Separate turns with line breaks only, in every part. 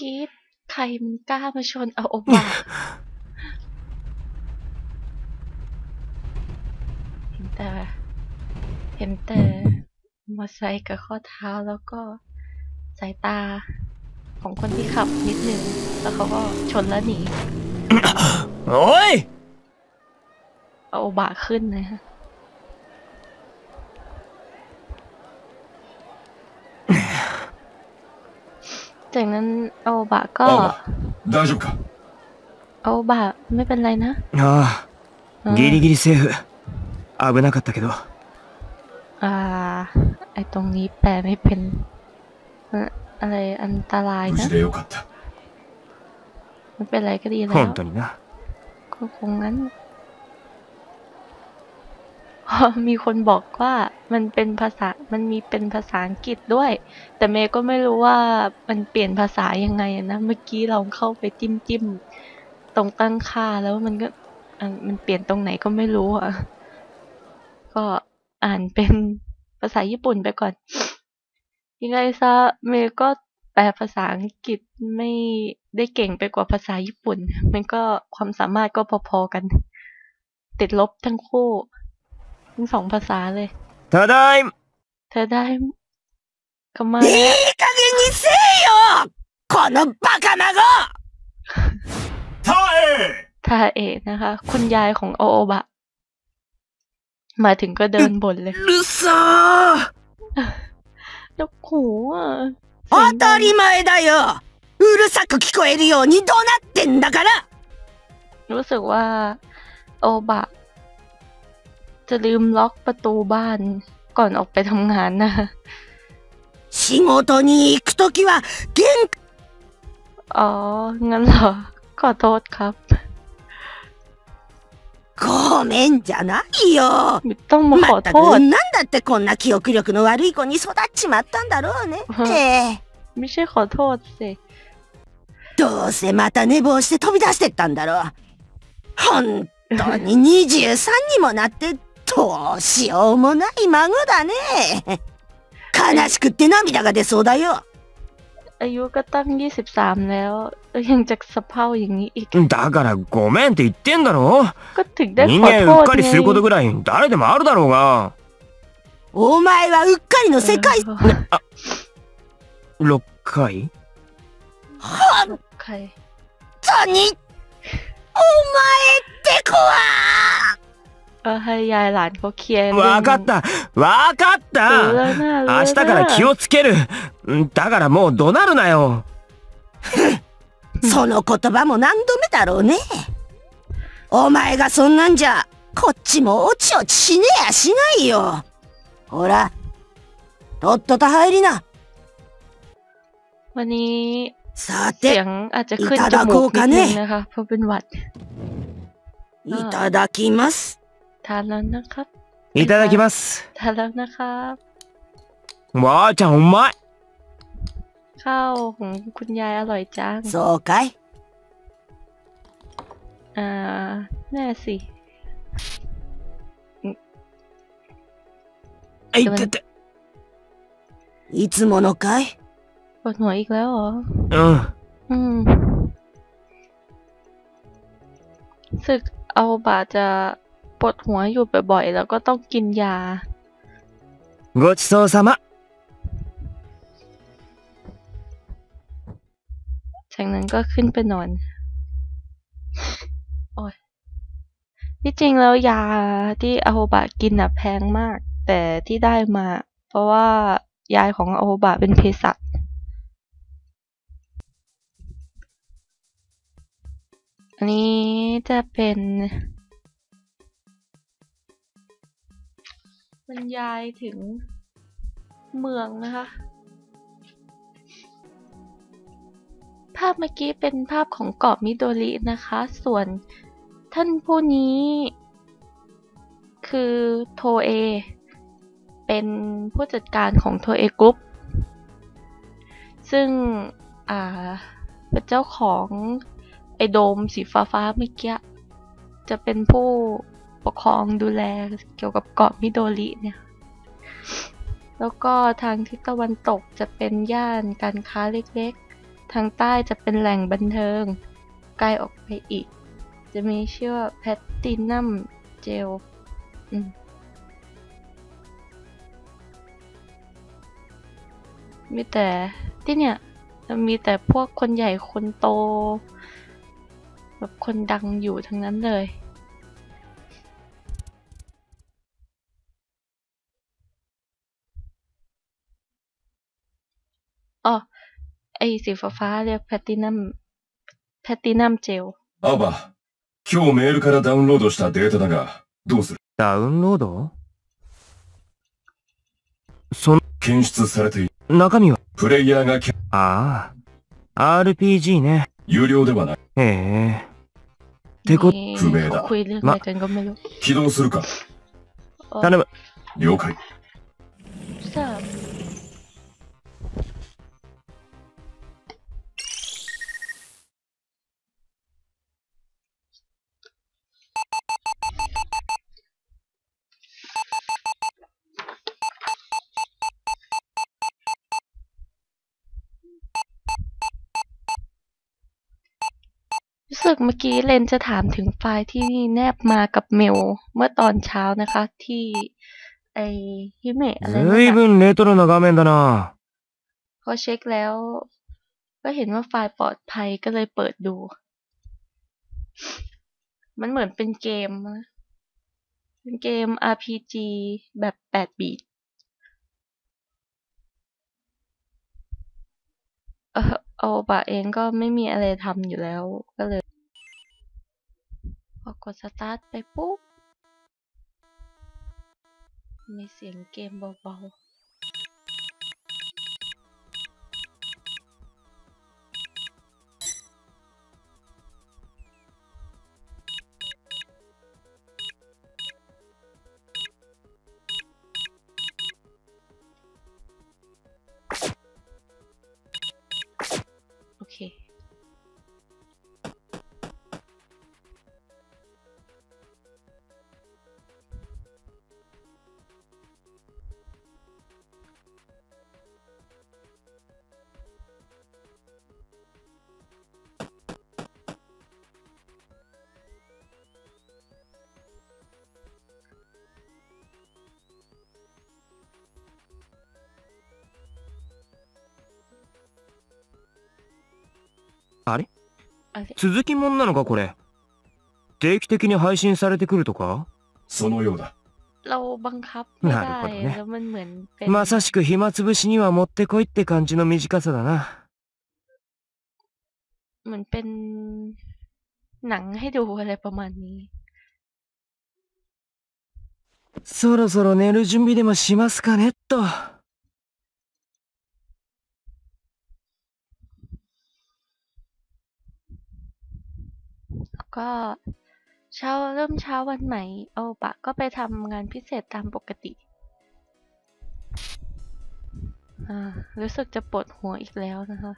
กรีดใครมันกล้ามาชนเอาโอบะเห็นแต่เห็นแต่มอไซค์กับข้อเท้าแล้วก็สายตาของคนที่ขับนิดนึง แล้วเขาก็ชนแล้วหนี
おい
เอาโอบะขึ้นนะฮะ จากนั้นเอาโอบะก็
青葉大丈夫か
เอาโอบะไม่เป็นไรนะ
あ
อืม
あギリギリセーフ危なかったけど
อ่า ไอตรงนี้แปลไม่เป็นเอ่ออะไรอันตราย
無
นะ
事でよかった
ไม่เป็นไรก็ดีแล้ว
本当にな
ก็คงงั้น มีคนบอกว่ามันเป็นภาษา มันมีเป็นภาษาอังกฤษด้วย แต่เมย์ก็ไม่รู้ว่ามันเปลี่ยนภาษายังไงนะ เมื่อกี้เราเข้าไปจิ้มจิ้มตรงตั้งค่าแล้วมันก็ มันเปลี่ยนตรงไหนก็ไม่รู้อะ ก็อ่านเป็นภาษาญี่ปุ่นไปก่อน ยังไงซะเมย์ก็แปลภาษาอังกฤษไม่ได้เก่งไปกว่าภาษาญี่ปุ่น มันก็ความสามารถก็พอๆกัน ติดลบทั้งคู่ ทั้งสองภาษาเลย
ただいま
เธอได้กมา
いい加減にせえよこのバカ孫
タエ
ทาเอะนะคะ คุณยายของโอโอบะ มาถึงก็เดินบ่นเลย
うるさ
แล้วหูอ่ะ
ー当たり前だようるさく聞こえるように怒鳴ってんだから
รู้สึกว่า โอบะ จะลืมล็อกประตูบ้านก่อนออกไปทำงานนะ
仕事に行くときは玄
อ๋อ งั้นเหรอ ขอโทษครับ
ごめんじゃないよ
ไม่ต้องมาขอ
まった
โท
く
ษ
なんだってこんな記憶力の悪い子に育っちまったんだろうねええ
ไม่ใช่ขอโทษสิ
どうせまた寝坊して飛び出してったんだろう本当に23にもなって どうしようもない孫だね悲しくって涙が出そうだよ
อายุก็ตั้งยี่สิบสามแล้วแล้วยังจะสะเพร่าอย่างนี้อีก
だからごめんって言ってんだろ
ก็ถึงได้
人
ขอ
間
โท
うっ
ษ
かりすること
ไง
ぐらい誰でもあるだろうが
お前はうっかりの世界
เออ
6回
本
ใคร
当にお前って子は
เออให้ยายหลานเขาเคลียร์เรื่อง
わかったわかっ
รู้แล้
た
วนะรู้
明日から気をつけるだからもう怒鳴るなよ
その言葉も何度目だろうねお前がそんなんじゃこっちもおちおちしねえやしないよほらとっとと入りな
วันนี้
さ
เสีย
て
งอาจจะขึ้น
いた
จ
だ
มู
こ
ก
う
นิด
か
นึง
ね
นะคะ เพราะเป็นหวัด
いただきます
ทานแล้วนะครับ
いただきます
ทานแล้วนะครับ
わーちゃんうまい
ข้าวของคุณยายอร่อยจัง
そうかい
อ่าแน่สิ
あいてて
いつものかい
ปวดหัวอีกแล้วเหรอ
うん
อืมรู้สึกเอาบาจะ ปวดหัวอยู่บ่อยๆ แล้วก็ต้องกินยา
ごちそうさま
จากนั้นก็ขึ้นไปนอน โอ้ย ที่จริงแล้วยาที่อาโฮบะกินอ่ะแพงมาก แต่ที่ได้มา เพราะว่ายายของอาโฮบะเป็นเภสัช อันนี้จะเป็น รรยายถึงเมืองนะคะ ภาพเมื่อกี้เป็นภาพของเกาะมิโดรินะคะ ส่วนท่านผู้นี้คือโทเอ เป็นผู้จัดการของโทเอกรุ๊ป ซึ่งเป็นเจ้าของไอโดมสีฟ้าๆเมื่อกี้ จะเป็นผู้ ปกครองดูแลเกี่ยวกับเกาะมิโดริเนี่ย แล้วก็ทางทิศตะวันตกจะเป็นย่านการค้าเล็กๆ ทางใต้จะเป็นแหล่งบันเทิง ไกลออกไปอีก จะมีชื่อว่าแพตตินัมเจลมมีแต่ที่เนี่ยมีแต่พวกคนใหญ่คนโต แบบคนดังอยู่ทั้งนั้นเลย อ๋อ ไอสีฟ้าๆเรียกแพตตินัมแพตตินัมเจล
アバ、今日メールからダウンロードしたデータだが、どうする
ダウンロードその
検出されている。
中身は
プレイヤーがキャ
ああ、RPG ね。
有料ではない。
へえ。てこ、
นี่
不明だ
เขาคุยเรื่องอะไรกันก็ไม่รู้
起動するか。
อ๋อ
頼む。
了解。
ทร สึกเมื่อกี้เลนจะถามถึงไฟล์ที่แนบมากับเมลเมื่อตอนเช้านะคะ ที่ไอฮิเมะอะไรนั่น
ずい
น่ะ
ぶんレトロな画面だな。
พอเช็คแล้ว ก็เห็นว่าไฟล์ปลอดภัยก็เลยเปิดดู มันเหมือนเป็นเกมนะเป็นเกม RPG แบบ8บีทเออเอาบะเองก็ไม่มีอะไรทำอยู่แล้ว ก็เลย พอกดสตาร์ทไปปุ๊บ มีเสียงเกมเบาๆ
あれ
あれ
続きもんなのかこれ。定期的に配信されてくるとか
そのようだ。
เราบังคับไม่
な
ได้
るほどね
แล้วมันเหมือนเป็น
まさしく暇つぶしにはもってこいって感じの短さだな。
เหมือนเป็นหนังให้ดูอะไรประมาณนี้
そろそろ寝る準備でもしますかねっと。
ก็เช้าเริ่มเช้าวันใหม่ เอาปะก็ไปทำงานพิเศษตามปกติ อ่า รู้สึกจะปวดหัวอีกแล้วนะคะ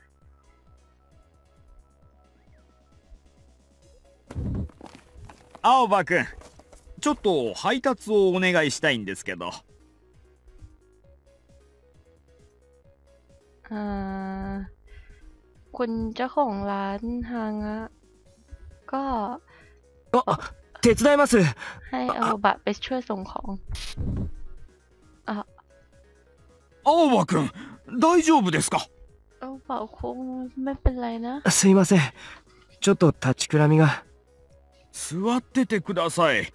青葉くんちょっと配達をお願いしたいんですけど
อ่า คุณเจ้าของร้านฮางะ ก็
あ、手伝います。
ให้เอาบะไปช่วยส่งของ
青葉くん大丈夫ですか
เอาบะคงไม่เป็นไรนะ
すいません。ちょっと立ちくらみが。
座っててください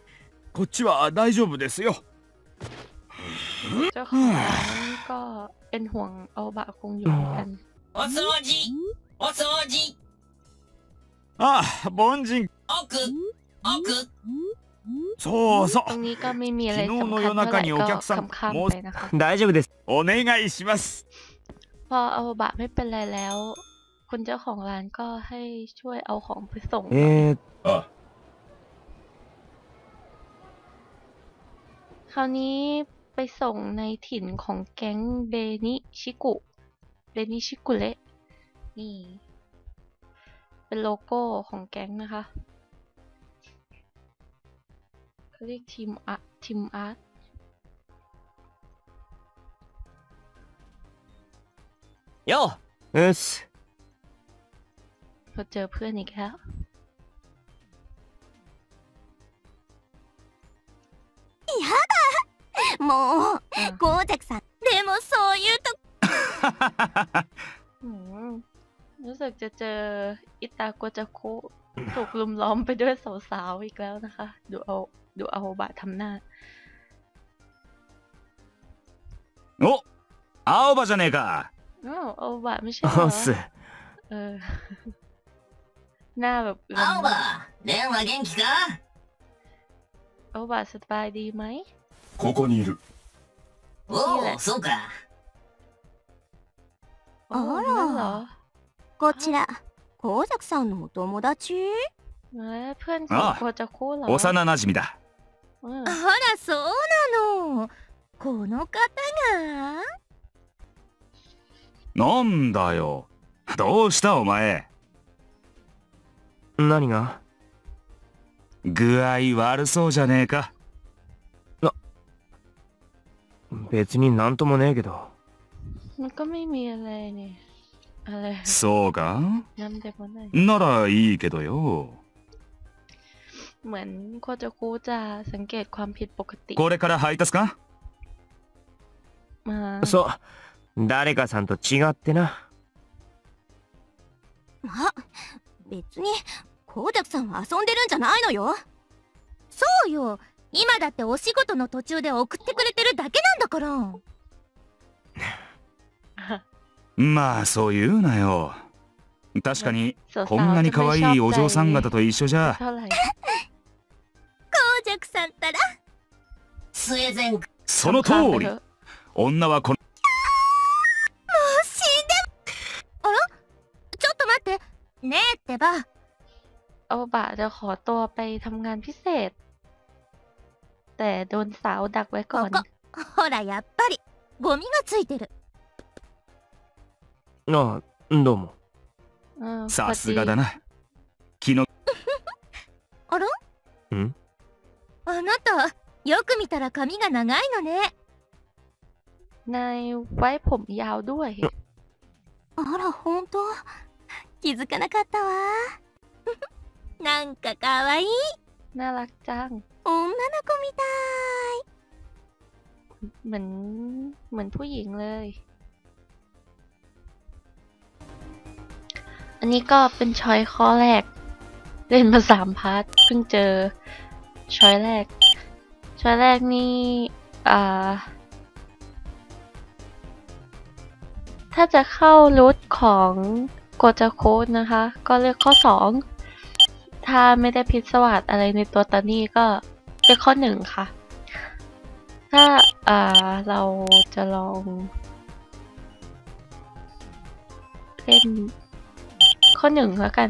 こっちは大丈夫ですよ
เจ้าของร้านก็เป็นห่วงเอาบะคงอยู่เหมือนกัน
お掃除お掃除
ああ凡人
奥奥
そうそ
ตรงนี้ก็ไม่มีอะไร
昨日
สำ
の
คัญ
夜
เท่าไห
中
ร่
にお
ก็
客さん
ข้าม
も
ๆ
う
ไปนะคะ
大丈夫です。
お願いします
พอเอาบะไม่เป็นไรแล้ว คุณเจ้าของร้านก็ให้ช่วยเอาของไปส่ง
えー、
ああ、
คราวนี้ไปส่งในถิ่นของแก๊งเบนิชิกุ เบนิชิกุเละนี่ เป็นโลโก้ของแก๊งนะคะเขาเรียกทีมอาร์ตทีมอาร์ต
よ
うっす。
เราเจอเพื่อนอีกแล้ว
もう
あ
ゴージャクさんでもそういうと
อืม รู้สึกจะเจออิตาโกจะโคุถูกลุมล้อมไปด้วยสาวๆอีกแล้วนะคะ ดูเอาดูเอาบะทำหน้า
お青葉じゃねえか
อ้าวเอาบะไม่ใช่เหร
お
อ
っす。
เออ หน้าแบบเอือ
青
ม
葉レンは元気か
เอาบะสบายดีไหม
ここにいる。
お
いいね
おそうか
โอ้
あら
นั่นเหรอ
こちらゴージャクさんのお友達
เอ้ยเพื่อนของ
ああ
โกจะโคุเหรอ
幼なじみだ
เออ
あらそうなのこの方が
なんだよどうしたお前
何が
具合悪そうじゃねえか
別になんともねえけど。
มันก็ไม่มีอะไรนี่อะไร
そうか
น้ำเด็กมันไหน
ならいいけどよ
เหมือนโคจะคุจะสังเกตความผิดปกติ
これから配達か
มา
そう。誰かさんと違ってな。
あ別にゴージャクさんは遊んでるんじゃないのよそうよ今だってお仕事の途中で送ってくれてるだけなんだから
まあそう言うなよ確かに
สาวๆ
こんなに可愛いお嬢さん方と一緒じゃ
เท่าไหร่
ゴージャクさんったら
スウェーデン
その通
ข้ามไป
り
เถอะ
女はこの
死んであらちょっと待ってねえってば
เอาบะจะขอตัวไปทำงานพิเศษ แต่โดนสาวดักไว้ก่อน
ここほらやっぱりゴミがついてる
ああ、どうも。
เออพอ
さす
ดี
がだな気の
あら
ん
あなたよく見たら髪が長いのね
นายไว้ผมยาวด้วย
あらほんと気づかなかったわなんかかわいい
น่ารักจัง
女の子みた
เหมือนเหมือนผู้หญิงเลย อันนี้ก็เป็นช้อยข้อแรก เล่นมาสามพาร์ทเพิ่งเจอช้อยแรก ช้อยแรกนี่อ่าถ้าจะเข้ารูทของโกจาโคดนะคะ ก็เลือกข้อ 2 ถ้าไม่ได้พิศวาสอะไรในตัวตานี่ก็เลือกข้อ 1 ค่ะ ถ้าอ่าเราจะลองเล่น ข้อหนึ่งแล้วกัน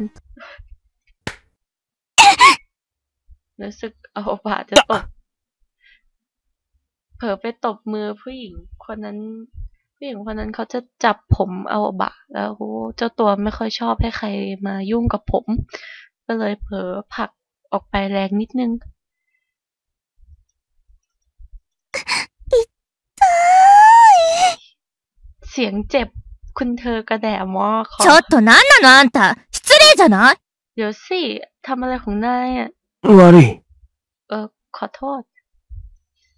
รู้สึกเอาบาจะตบเผลอไปตบมือผู้หญิงคนนั้น ผู้หญิงคนนั้นเขาจะจับผมเอาบะ แล้วเจ้าตัวไม่ค่อยชอบให้ใครมายุ่งกับผม ก็เลยเผลอผลักออกไปแรงนิดนึงเสียงเจ็บ คุณเธอกระแดะมอขอ
ちょっと何なのあんた失礼じゃない
เดี๋ยวสิทำอะไรของนายอ่ะ
悪い。
เออ ขอโทษ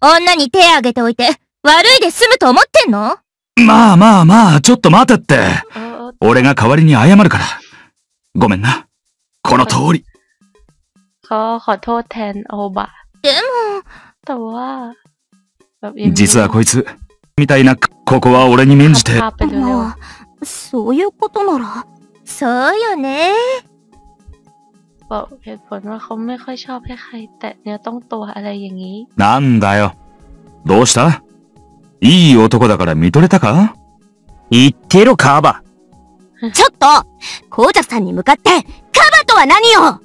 女に手あげておいて悪いで済むと思ってんの
まあまあまあちょっと待てって
เออเออ
俺が代わりに謝るからごめんなこの通り
เขาขอโทษแทนโอบะ
でも
แต่ว่าแบบอย่างนี้
実はこいつ みたいなここは俺に免じて
พาไปเร็ว
まあそういうことならそうよね
ๆบอกเหตุผลว่าเขาไม่ค่อยชอบให้ใคร แตะเนื้อต้องตัวอะไรอย่างนี้
なんだよどうしたいい男だから見とれたか
言ってろ、カーバ。
ちょっとゴージャクさんに向かってカバとは何よ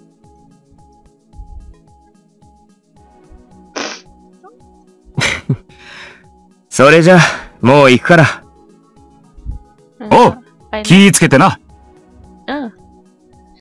それじゃ、もう行くから。
おう、気ぃつけてな。
うん。